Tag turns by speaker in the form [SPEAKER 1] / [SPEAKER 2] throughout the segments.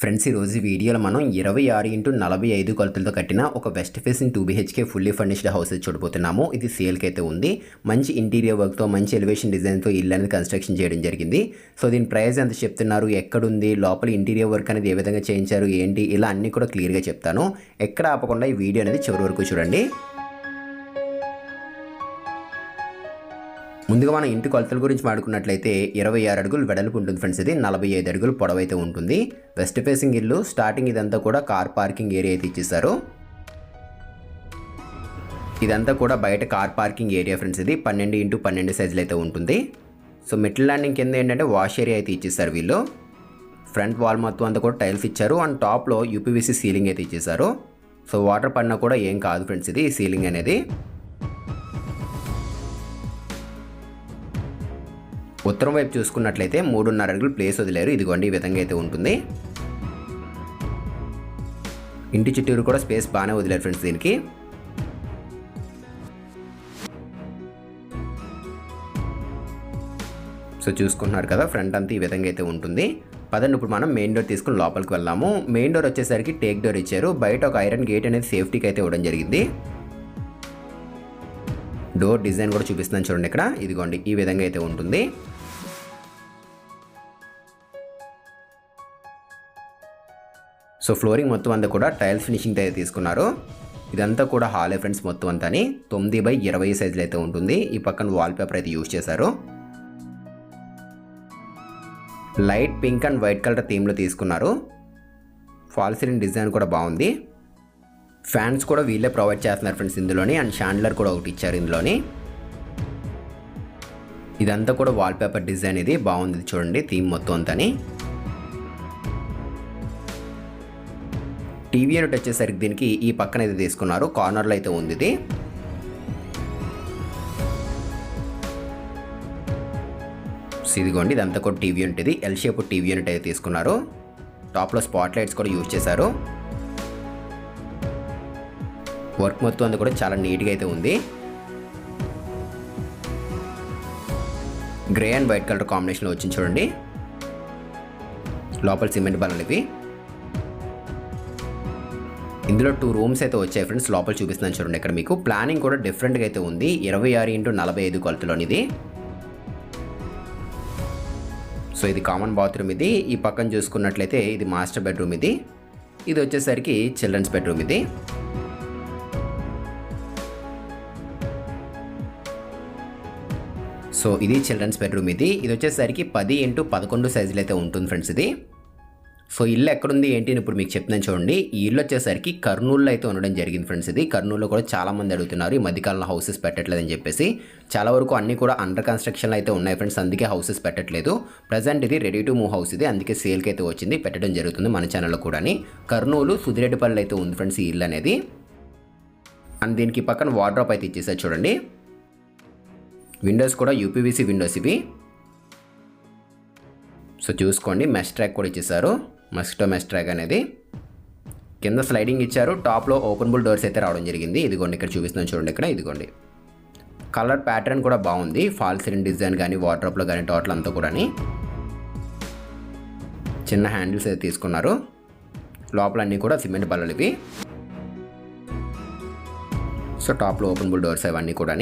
[SPEAKER 1] Friends ఈ రోజు వీడియోలో మనం ఇరవై ఆరు ఇంటూ నలభై ఐదు కొలతలతో కట్టిన ఒక west facing two BHK fully furnished house చూడబోతున్నాము. ఇది సేల్కి అయితే ఉంది. మంచి ఇంటీరియర్ వర్క్తో మంచి ఎలివేషన్ డిజైన్తో ఇల్లు అనేది కన్స్ట్రక్షన్ చేయడం జరిగింది. సో దీని ప్రైస్ ఎంత చెప్తున్నారు? ఎక్కడుంది? లోపల ఇంటీరియర్ వర్క్ అనేది ఏ విధంగా చేయించారు? ఏంటి? ఇలా అన్నీ కూడా క్లియర్గా చెప్తాను. ఎక్కడ ఆపకుండా ఈ వీడియో అనేది చివరి వరకు చూడండి. ముందుగా మనం ఇంటి కొలతల గురించి మాడుకున్నట్లయితే ఇరవై ఆరు అడుగులు వెడల్పు ఉంటుంది ఫ్రెండ్స్ ఇది నలభై ఐదు అడుగులు పొడవైతే ఉంటుంది. వెస్ట్ ఫేసింగ్ ఇల్లు స్టార్టింగ్ ఇదంతా కూడా కార్ పార్కింగ్ ఏరియా అయితే ఇచ్చేసారు ఇదంతా కూడా బయట కార్ పార్కింగ్ ఏరియా ఫ్రెండ్స్ ఇది పన్నెండు ఇంటూ పన్నెండు సైజులు అయితే ఉంటుంది. సో మెట్ల ల్యాండింగ్ కింద ఏంటంటే వాష్ ఏరియా అయితే ఇచ్చేసారు వీళ్ళు. ఫ్రంట్ వాల్ మొత్తం అంతా కూడా టైల్స్ ఇచ్చారు. అండ్ టాప్లో యూపీవీసీ సీలింగ్ అయితే ఇచ్చేసారు సో వాటర్ పడినా కూడా ఏం కాదు ఫ్రెండ్స్ ఇది సీలింగ్ అనేది. ఉత్తరం వైపు చూసుకున్నట్లయితే మూడున్నర అడుగులు ప్లేస్ వదిలేరు. ఇదిగోండి ఈ విధంగా అయితే ఉంటుంది. ఇంటి చుట్టూరు కూడా స్పేస్ బాగానే వదిలేరు ఫ్రెండ్స్ దీనికి. సో చూసుకుంటున్నారు కదా ఫ్రంట్ అంతా ఈ విధంగా అయితే ఉంటుంది. పదండి ఇప్పుడు మనం మెయిన్ డోర్ తీసుకుని లోపలికి వెళ్ళాము మెయిన్ డోర్ వచ్చేసరికి టేక్ డోర్ ఇచ్చారు. బయట ఒక ఐరన్ గేట్ అనేది సేఫ్టీకి అయితే ఇవ్వడం జరిగింది. డోర్ డిజైన్ కూడా చూపిస్తున్నాను చూడండి ఇక్కడ. ఇదిగోండి ఈ విధంగా అయితే ఉంటుంది. సో ఫ్లోరింగ్ మొత్తం అంతా కూడా టైల్స్ ఫినిషింగ్ అయితే తీసుకున్నారు. ఇదంతా కూడా హాలే ఫ్రెండ్స్ మొత్తం అంతా తొమ్మిది బై ఇరవై సైజులు అయితే ఉంటుంది. ఈ పక్కన వాల్ పేపర్ అయితే యూజ్ చేశారు. Light pink and white colour థీమ్లో తీసుకున్నారు. ఫాల్ సీలింగ్ డిజైన్ కూడా బాగుంది. ఫ్యాన్స్ కూడా వీళ్ళే ప్రొవైడ్ చేస్తున్నారు ఫ్రెండ్స్ ఇందులోని అండ్ షాండ్లర్ కూడా ఒకటి ఇచ్చారు ఇందులోని. ఇదంతా కూడా వాల్పేపర్ డిజైన్ ఇది. బాగుంది చూడండి థీమ్ మొత్తం అంతని. టీవీ యూనిట్ వచ్చేసరికి దీనికి ఈ పక్కన అయితే తీసుకున్నారు. కార్నర్లో అయితే ఉంది ఇది. ఇదిగోండి ఇదంతా కూడా టీవీ యూనిట్ ఇది ఎల్ షేప్ టీవీ యూనిట్ అయితే తీసుకున్నారు. టాప్లో స్పాట్ లైట్స్ కూడా యూజ్ చేశారు. వర్క్ మొత్తం అంతా కూడా చాలా నీట్గా అయితే ఉంది. గ్రే అండ్ వైట్ కలర్ కాంబినేషన్లో వచ్చింది చూడండి. లోపల సిమెంట్ బల్లలు ఇవి ఇందులో టూ రూమ్స్ అయితే వచ్చాయి ఫ్రెండ్స్ లోపల చూపిస్తున్నాను చూడండి ఇక్కడ మీకు. ప్లానింగ్ కూడా డిఫరెంట్గా అయితే ఉంది. ఇరవై ఆరు ఇంటూ నలభై ఐదు కొలతలోని ఇది. సో ఇది కామన్ బాత్రూమ్ ఇది. ఈ పక్కన చూసుకున్నట్లయితే ఇది మాస్టర్ బెడ్రూమ్ ఇది. ఇది వచ్చేసరికి చిల్డ్రన్స్ బెడ్రూమ్ ఇది. సో ఇది చిల్డ్రన్స్ బెడ్రూమ్ ఇది. ఇది వచ్చేసరికి పది ఇంటూ పదకొండు సైజులు అయితే ఉంటుంది ఫ్రెండ్స్ ఇది. సో ఇల్లు ఎక్కడుంది ఏంటి అని ఇప్పుడు మీకు చెప్తున్నాను చూడండి. ఈ ఇల్లు వచ్చేసరికి కర్నూలులో అయితే ఉండడం జరిగింది ఫ్రెండ్స్ ఇది. కర్నూలులో కూడా చాలామంది అడుగుతున్నారు ఈ మధ్యకాలంలో హౌసెస్ పెట్టట్లేదని చెప్పేసి. చాలా వరకు అన్నీ కూడా అండర్ కన్స్ట్రక్షన్లో అయితే ఉన్నాయి ఫ్రెండ్స్ అందుకే హౌసెస్ పెట్టట్లేదు. ప్రజెంట్ ఇది రెడీ టు మూవ్ హౌస్ ఇది అందుకే సేల్కి అయితే వచ్చింది పెట్టడం జరుగుతుంది మన ఛానల్లో కూడా కర్నూలు సుదిరెడ్డిపల్లి అయితే ఉంది ఫ్రెండ్స్ ఈ ఇల్లు అనేది. అండ్ దీనికి పక్కన వార్డ్రాప్ అయితే ఇచ్చేసారు చూడండి. విండోస్ కూడా యూపీవీసీ విండోస్ ఇవి. సో చూసుకోండి మెష్ ట్రాక్ కూడా ఇచ్చేసారు. మస్కిటో ట్రాక్ అనేది కింద స్లైడింగ్ ఇచ్చారు. టాప్లో ఓపెనబుల్ డోర్స్ అయితే రావడం జరిగింది. ఇదిగోండి ఇక్కడ చూపిస్తున్నాను చూడండి ఇక్కడ ఇదిగోండి. కలర్ ప్యాటర్న్ కూడా బాగుంది. ఫాల్ సీలింగ్ డిజైన్ కానీ వాటర్ప్లో కానీ టోటల్ అంతా కూడా చిన్న హ్యాండిల్స్ అయితే తీసుకున్నారు. లోపల అన్నీ కూడా సిమెంట్ బల్లలు ఇవి. సో టాప్లో ఓపెనబుల్ డోర్స్ అవన్నీ కూడా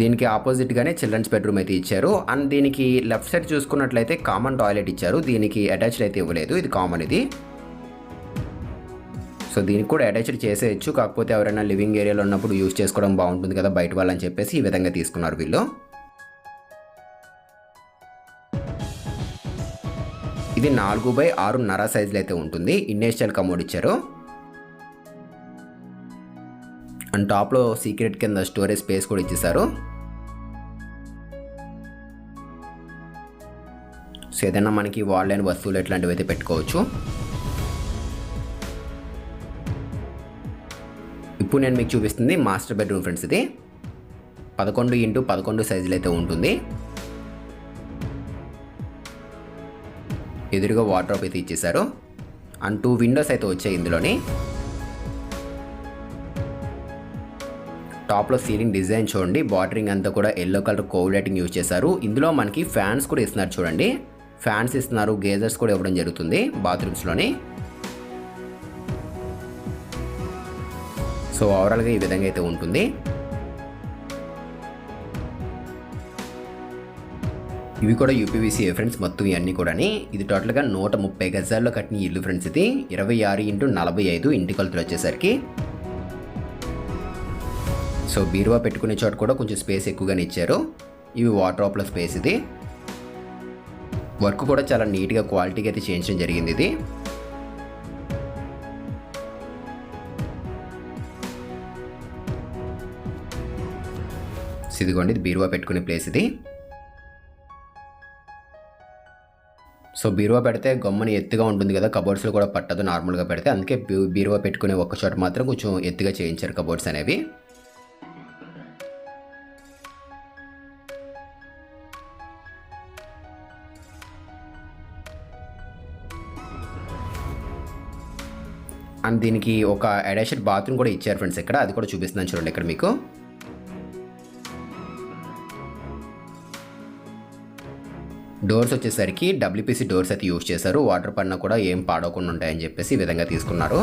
[SPEAKER 1] దీనికి ఆపోజిట్గానే చిల్డ్రన్స్ బెడ్రూమ్ అయితే ఇచ్చారు. అండ్ దీనికి లెఫ్ట్ సైడ్ చూసుకున్నట్లయితే కామన్ టాయిలెట్ ఇచ్చారు. దీనికి అటాచ్డ్ అయితే ఇవ్వలేదు. ఇది కామన్ ఇది. సో దీనికి కూడా అటాచ్డ్ చేసేయచ్చు. కాకపోతే ఎవరైనా లివింగ్ ఏరియాలో ఉన్నప్పుడు యూజ్ చేసుకోవడం బాగుంటుంది కదా బయట వాళ్ళని చెప్పేసి ఈ విధంగా తీసుకున్నారు వీళ్ళు. ఇది నాలుగు బై ఆరున్నర సైజులో అయితే ఉంటుంది. ఇండస్ట్రియల్ కమోడ్ ఇచ్చారు. అండ్ టాప్లో సీక్రెట్ కింద స్టోరేజ్ స్పేస్ కూడా ఇచ్చేసారు. సో ఏదైనా మనకి వాల్ వస్తువులు ఇట్లాంటివి అయితే పెట్టుకోవచ్చు. ఇప్పుడు నేను మీకు చూపిస్తుంది మాస్టర్ బెడ్రూమ్ ఫ్రెండ్స్ ఇది. పదకొండు ఇంటూ పదకొండు సైజులు అయితే ఉంటుంది. ఎదురుగా వాటర్ అయితే ఇచ్చేసారు. అండ్ టూ విండోస్ అయితే వచ్చాయి ఇందులోని. టాప్లో సీలింగ్ డిజైన్ చూడండి. బార్డరింగ్ అంతా కూడా yellow colour cove lighting use చేశారు. ఇందులో మనకి ఫ్యాన్స్ కూడా ఇస్తున్నారు చూడండి. ఫ్యాన్స్ ఇస్తున్నారు గేజర్స్ కూడా ఇవ్వడం జరుగుతుంది బాత్రూమ్స్లోని. సో ఓవరాల్గా ఈ విధంగా అయితే ఉంటుంది. ఇవి కూడా యూపీవీసీ ఫ్రెండ్స్ మొత్తం ఇవన్నీ కూడా ఇది టోటల్గా నూట ముప్పై గజాల్లో కట్టిన ఇల్లు ఫ్రెండ్స్ ఇది. ఇరవై ఆరు ఇంటూ నలభై ఐదు ఇంటి కొలతలు వచ్చేసరికి. సో బీరువా పెట్టుకునే చోట కూడా కొంచెం స్పేస్ ఎక్కువగానే ఇచ్చారు. ఇవి వాటర్ ఆప్ల స్పేస్ ఇది. వర్క్ కూడా చాలా నీట్గా క్వాలిటీగా అయితే చేయించడం జరిగింది ఇది. ఇదిగోండి ఇది బీరువా పెట్టుకునే ప్లేస్ ఇది. సో బీరువా పెడితే గమ్ముని ఎత్తుగా ఉంటుంది కదా కబోర్డ్స్లో కూడా పట్టదు నార్మల్గా పెడితే. అందుకే బీరువా పెట్టుకునే ఒక్క చోట మాత్రం కొంచెం ఎత్తుగా చేయించారు కబోర్డ్స్ అనేవి. అండ్ దీనికి ఒక అటాచ్డ్ బాత్రూమ్ కూడా ఇచ్చారు ఫ్రెండ్స్ ఇక్కడ. అది కూడా చూపిస్తున్నాను చూడండి ఇక్కడ మీకు. డోర్స్ వచ్చేసరికి డబ్ల్యూపీసీ డోర్స్ అయితే యూజ్ చేశారు. వాటర్ పడినా కూడా ఏం పాడవకుండా ఉంటాయని చెప్పేసి ఈ విధంగా తీసుకున్నారు.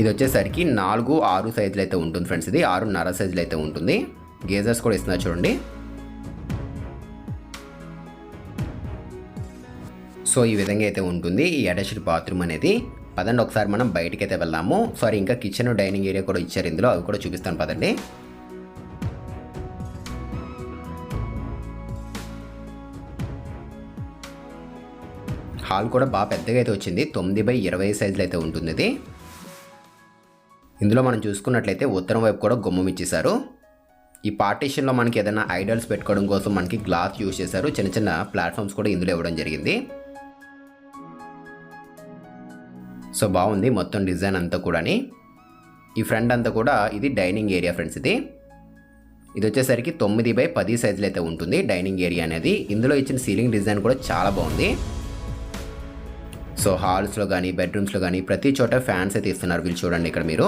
[SPEAKER 1] ఇది వచ్చేసరికి నాలుగు ఆరు సైజులు అయితే ఉంటుంది ఫ్రెండ్స్ ఇది. ఆరున్నర సైజులు అయితే ఉంటుంది. గేజర్స్ కూడా ఇస్తున్నారు చూడండి. సో ఈ విధంగా అయితే ఉంటుంది. ఈ అటాచ్డ్ బాత్రూమ్ అనేది. పదండి ఒకసారి మనం బయటకైతే అయితే వెళ్దాము. సారీ ఇంకా కిచెన్ డైనింగ్ ఏరియా కూడా ఇచ్చారు. ఇందులో అవి కూడా చూపిస్తాను పదండి. హాల్ కూడా బాగా పెద్దగా అయితే వచ్చింది. తొమ్మిది బై ఇరవై సైజులు అయితే ఉంటుంది ఇది. ఇందులో మనం చూసుకున్నట్లయితే ఉత్తరం వైపు కూడా గుమ్మం ఇచ్చేశారు. ఈ పార్టీషన్లో మనకి ఏదైనా ఐడల్స్ పెట్టుకోవడం కోసం మనకి గ్లాస్ యూజ్ చేశారు. చిన్న చిన్న ప్లాట్ఫామ్స్ కూడా ఇందులో ఇవ్వడం జరిగింది. సో బాగుంది మొత్తం డిజైన్ అంతా కూడాని. ఈ ఫ్రంట్ అంతా కూడా ఇది డైనింగ్ ఏరియా ఫ్రెండ్స్ ఇది. ఇది వచ్చేసరికి తొమ్మిది బై పది సైజులు అయితే ఉంటుంది డైనింగ్ ఏరియా అనేది. ఇందులో ఇచ్చిన సీలింగ్ డిజైన్ కూడా చాలా బాగుంది. సో హాల్స్లో కానీ బెడ్రూమ్స్లో కానీ ప్రతి చోట ఫ్యాన్స్ అయితే ఇస్తున్నారు వీళ్ళు చూడండి ఇక్కడ మీరు.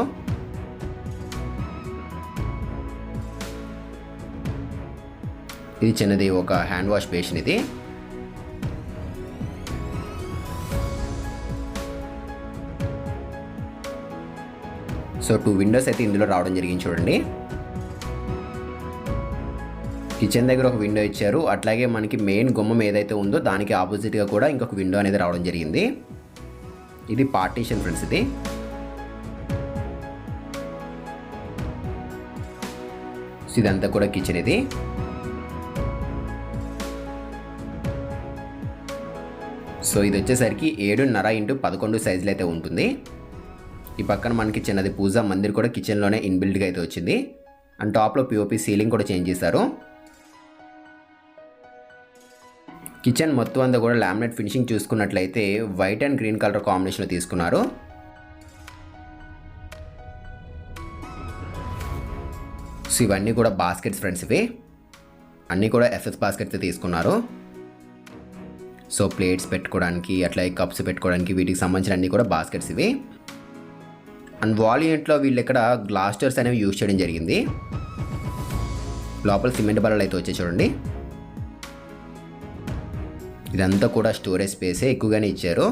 [SPEAKER 1] ఇది చిన్నది ఒక హ్యాండ్ వాష్ బేషన్ ఇది. సో టూ విండోస్ అయితే ఇందులో రావడం జరిగింది చూడండి. కిచెన్ దగ్గర ఒక విండో ఇచ్చారు. అట్లాగే మనకి మెయిన్ గుమ్మం ఏదైతే ఉందో దానికి ఆపోజిట్గా కూడా ఇంకొక విండో అనేది రావడం జరిగింది. ఇది పార్టీషన్ ఫ్రెండ్స్ ఇది. సో ఇదంతా కూడా కిచెన్ ఇది. సో ఇది వచ్చేసరికి ఏడున్నర ఇంటూ పదకొండు సైజులు అయితే ఉంటుంది. ఈ పక్కన మనకి చిన్నది పూజా మందిర్ కూడా కిచెన్లోనే ఇన్బిల్డ్గా అయితే వచ్చింది. అండ్ టాప్లో పిఓపి సీలింగ్ కూడా చేంజ్ చేశారు. కిచెన్ మొత్తం అంతా కూడా లామినేట్ ఫినిషింగ్ చూసుకున్నట్లయితే వైట్ అండ్ గ్రీన్ కలర్ కాంబినేషన్లో తీసుకున్నారు. సో ఇవన్నీ కూడా బాస్కెట్స్ ఫ్రెండ్స్ ఇవి. అన్నీ కూడా ఎస్ఎస్ బాస్కెట్స్ తీసుకున్నారు. సో ప్లేట్స్ పెట్టుకోవడానికి అట్లా కప్స్ పెట్టుకోవడానికి వీటికి సంబంధించిన అన్నీ కూడా బాస్కెట్స్ ఇవి. అండ్ వాల్ వీళ్ళు ఇక్కడ గ్లాస్ డోర్స్ అనేవి యూజ్ చేయడం జరిగింది. లోపల సిమెంట్ బల్లలు అయితే వచ్చాయి చూడండి. ఇదంతా కూడా స్టోరేజ్ స్పేసే ఎక్కువగానే ఇచ్చారు.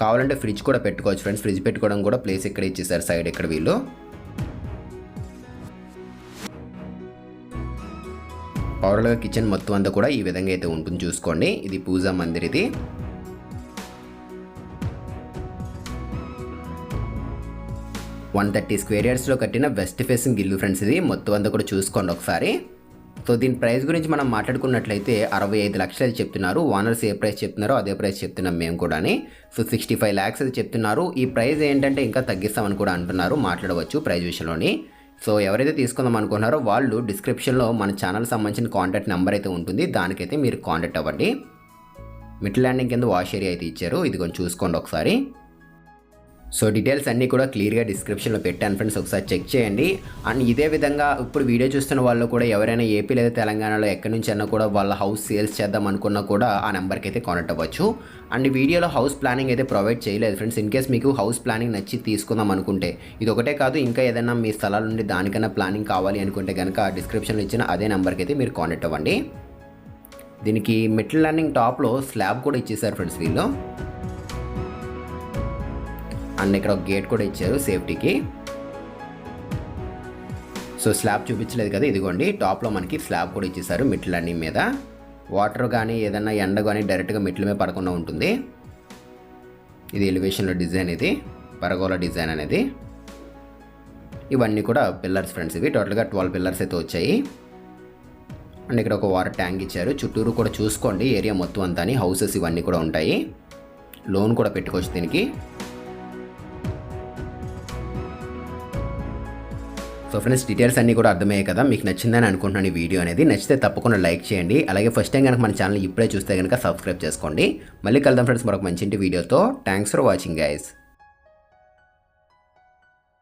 [SPEAKER 1] కావాలంటే ఫ్రిడ్జ్ కూడా పెట్టుకోవచ్చు ఫ్రెండ్స్. ఫ్రిడ్జ్ పెట్టుకోవడం కూడా ప్లేస్ ఇక్కడ ఇచ్చేసారు సైడ్ ఇక్కడ వీళ్ళు. ఓవరాల్గా కిచెన్ మొత్తం అంతా కూడా ఈ విధంగా అయితే ఉంటుంది చూసుకోండి. ఇది పూజా మందిర్ ఇది. వన్ థర్టీ స్క్వేర్ ఇయర్స్లో కట్టిన వెస్ట్ ఫేసింగ్ ఇల్లు ఫ్రెండ్స్ ఇది. మొత్తం అంతా కూడా చూసుకోండి ఒకసారి. సో దీని ప్రైస్ గురించి మనం మాట్లాడుకున్నట్లయితే అరవై ఐదు లక్షలు అది చెప్తున్నారు. ఓనర్స్ ఏ ప్రైస్ చెప్తున్నారో అదే ప్రైస్ చెప్తున్నాం మేము కూడాని. సో సిక్స్టీ ఫైవ్ ల్యాక్స్ అది చెప్తున్నారు. ఈ ప్రైస్ ఏంటంటే ఇంకా తగ్గిస్తామని కూడా అంటున్నారు. మాట్లాడవచ్చు ప్రైస్ విషయంలోని. సో ఎవరైతే తీసుకుందాం అనుకున్నారో వాళ్ళు డిస్క్రిప్షన్లో మన ఛానల్ సంబంధించిన కాంటాక్ట్ నెంబర్ అయితే ఉంటుంది. దానికైతే మీరు కాంటాక్ట్ అవ్వండి. మిడ్ ల్యాండింగ్ కింద వాష్ ఏరియా అయితే ఇచ్చారు. ఇది కొంచెం చూసుకోండి ఒకసారి. సో డీటెయిల్స్ అన్నీ కూడా క్లియర్గా డిస్క్రిప్షన్లో పెట్టాను ఫ్రెండ్స్ ఒకసారి చెక్ చేయండి. అండ్ ఇదే విధంగా ఇప్పుడు వీడియో చూస్తున్న వాళ్ళు కూడా ఎవరైనా ఏపీ లేదా తెలంగాణలో ఎక్కడి నుంచి అన్నా కూడా వాళ్ళ హౌస్ సేల్స్ చేద్దాం అనుకున్నా కూడా ఆ నెంబర్కి అయితే కాంటాక్ట్ అవ్వచ్చు. అండ్ వీడియోలో హౌస్ ప్లానింగ్ అయితే ప్రొవైడ్ చేయలేదు ఫ్రెండ్స్ ఇన్ కేస్ మీకు హౌస్ ప్లానింగ్ నచ్చి తీసుకుందాం అనుకుంటే. ఇది ఒకటే కాదు ఇంకా ఏదైనా మీ స్థలాల నుండి దానికన్నా ప్లానింగ్ కావాలి అనుకుంటే కనుక డిస్క్రిప్షన్లో ఇచ్చిన అదే నెంబర్కి అయితే మీరు కాంటాక్ట్ అవ్వండి. దీనికి మెట్ల ల్యాండింగ్ టాప్లో స్లాబ్ కూడా ఇచ్చేసారు ఫ్రెండ్స్ వీళ్ళు. అండ్ ఇక్కడ ఒక గేట్ కూడా ఇచ్చారు సేఫ్టీకి. సో స్లాబ్ చూపించలేదు కదా ఇదిగోండి. టాప్లో మనకి స్లాబ్ కూడా ఇచ్చేసారు మిట్లన్నీ మీద. వాటర్ కానీ ఏదన్నా ఎండ కానీ డైరెక్ట్గా మిట్ల మీద పడకుండా ఉంటుంది. ఇది ఎలివేషన్లో డిజైన్ ఇది పరగోల డిజైన్ అనేది. ఇవన్నీ కూడా పిల్లర్స్ ఫ్రెండ్స్ ఇవి టోటల్గా ట్వెల్వ్ పిల్లర్స్ అయితే వచ్చాయి. అండ్ ఇక్కడ ఒక వాటర్ ట్యాంక్ ఇచ్చారు. చుట్టూరు కూడా చూసుకోండి ఏరియా మొత్తం అంతా హౌసెస్ ఇవన్నీ కూడా ఉంటాయి. లోన్ కూడా పెట్టుకోవచ్చు దీనికి. సో ఫ్రెండ్స్ డీటెయిల్స్ అన్నీ కూడా అర్థమయ్యాయి కదా. మీకు నచ్చిందని అనుకుంటున్నాను ఈ వీడియో అనేది. నచ్చితే తప్పకుండా లైక్ చేయండి. అలాగే ఫస్ట్ టైం కనుక మన ఛానల్ ఇప్పుడే చూస్తే కనుక సబ్స్క్రైబ్ చేసుకోండి. మళ్ళీ కలుద్దాం ఫ్రెండ్స్ మరొక మంచి ఇంటి వీడియోతో. Thanks for watching guys